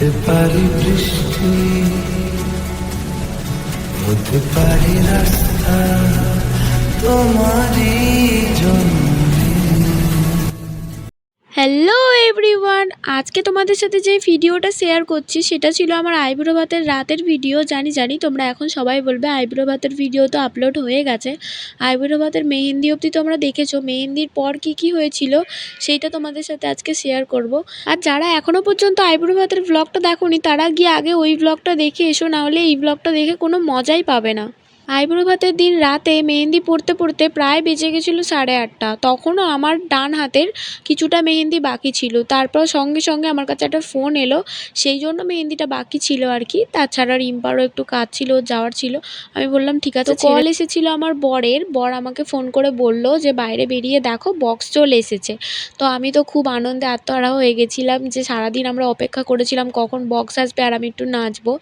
হতে পারি বৃষ্টি হতে পারি রাস্তা তোমারই জন্য এভরিওয়ান আজকে তোমাদের সাথে যে ভিডিওটা শেয়ার করছি, সেটা ছিল আমার আইব্রো ভাতের রাতের ভিডিও জানি জানি তোমরা এখন সবাই বলবে আইব্রো ভাতের ভিডিও তো আপলোড হয়ে গেছে। আইব্রো ভাতের মেহেন্দি অবধি তোমরা দেখেছ। মেহেন্দির পর কি কি হয়েছিল সেইটা তোমাদের সাথে আজকে শেয়ার করব। আর যারা এখনও পর্যন্ত আইব্রো ভাতের ব্লগটা দেখোনি, তারা গিয়ে আগে ওই ব্লগটা দেখে এসো নাহলে এই ব্লগটা দেখে কোনো মজাই পাবে না। আইব্রো ভাতের দিন রাতে মেহেন্দি পড়তে পড়তে প্রায় বেজে গেছিল সাড়ে আটটা। তখনও আমার ডান হাতের কিছুটা মেহেন্দি বাকি ছিল। তারপর সঙ্গে সঙ্গে আমার কাছে একটা ফোন এলো সেই জন্য মেহেন্দিটা বাকি ছিল আর কি। তাছাড়া রিম্পারও একটু কাজ ছিল যাওয়ার ছিল। আমি বললাম ঠিক আছে কল এসেছিল আমার বরের। বর আমাকে ফোন করে বলল যে বাইরে বেরিয়ে দেখো বক্স চলে এসেছে। তো আমি তো খুব আনন্দে আত্মহারা হয়ে গেছিলাম যে সারাদিন আমরা অপেক্ষা করেছিলাম কখন বক্স আসবে আর আমি একটু নাচবো।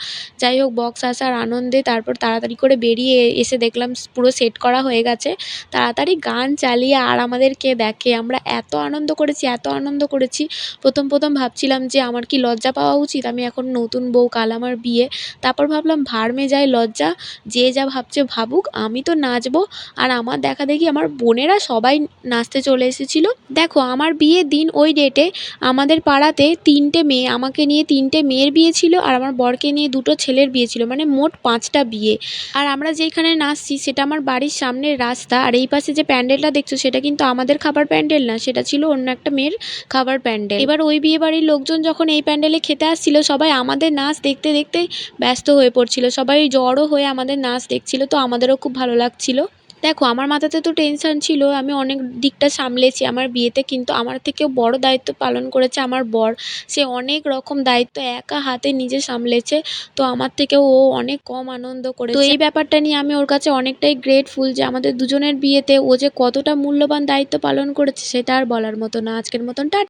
যাই হোক বক্স আসার আনন্দে তারপর তাড়াতাড়ি করে বেরিয়ে এসে দেখলাম পুরো সেট করা হয়ে গেছে। তাড়াতাড়ি গান চালিয়ে আর আমাদেরকে দেখে। আমরা এত আনন্দ করেছি, এত আনন্দ করেছি। প্রথম প্রথম ভাবছিলাম যে আমার কি লজ্জা পাওয়া উচিত? আমি এখন নতুন বউ, কাল আমার বিয়ে। তারপর ভাবলাম ভাড়মে যায় লজ্জা। যে যা ভাবছে ভাবুক, আমি তো নাচবো। আর আমার দেখা দেখি আমার বোনেরা সবাই নাচতে চলে এসেছিল। দেখো, আমার বিয়ের দিন ওই ডেটে আমাদের পাড়াতে তিনটে মেয়ে, আমাকে নিয়ে তিনটে মেয়ের বিয়ে ছিল আর আমার বরকে নিয়ে দুটো ছেলের বিয়ে ছিল। মানে মোট পাঁচটা বিয়ে। আর আমরা যেখানে নাচছি, সেটা আমার বাড়ির সামনের রাস্তা। আর এই পাশে যে প্যান্ডেলটা দেখছ, সেটা কিন্তু আমাদের খাবার প্যান্ডেল না, সেটা ছিল অন্য একটা মেয়ের খাবার প্যান্ডেল। এবার ওই বিয়ে বাড়ির লোকজন যখন এই প্যান্ডেলে খেতে আসছিল, সবাই আমাদের নাচ দেখতে দেখতে ব্যস্ত হয়ে পড়ছিল। সবাই জড়ো হয়ে আমাদের নাচ দেখছিল, তো আমাদেরও খুব ভালো লাগছিল। দেখো, আমার মাথাতে তো টেনশন ছিল, আমি অনেক দিকটা সামলেছি আমার বিয়েতে, কিন্তু আমার থেকেও বড় দায়িত্ব পালন করেছে আমার বর। সে অনেক রকম দায়িত্ব একা হাতে নিজে সামলেছে, তো আমার থেকেও ও অনেক কম আনন্দ করে তো এই ব্যাপারটা নিয়ে আমি ওর কাছে অনেকটাই গ্রেটফুল যে আমাদের দুজনের বিয়েতে ও যে কতটা মূল্যবান দায়িত্ব পালন করেছে, সেটা আর বলার মতো না। আজকের মতন টা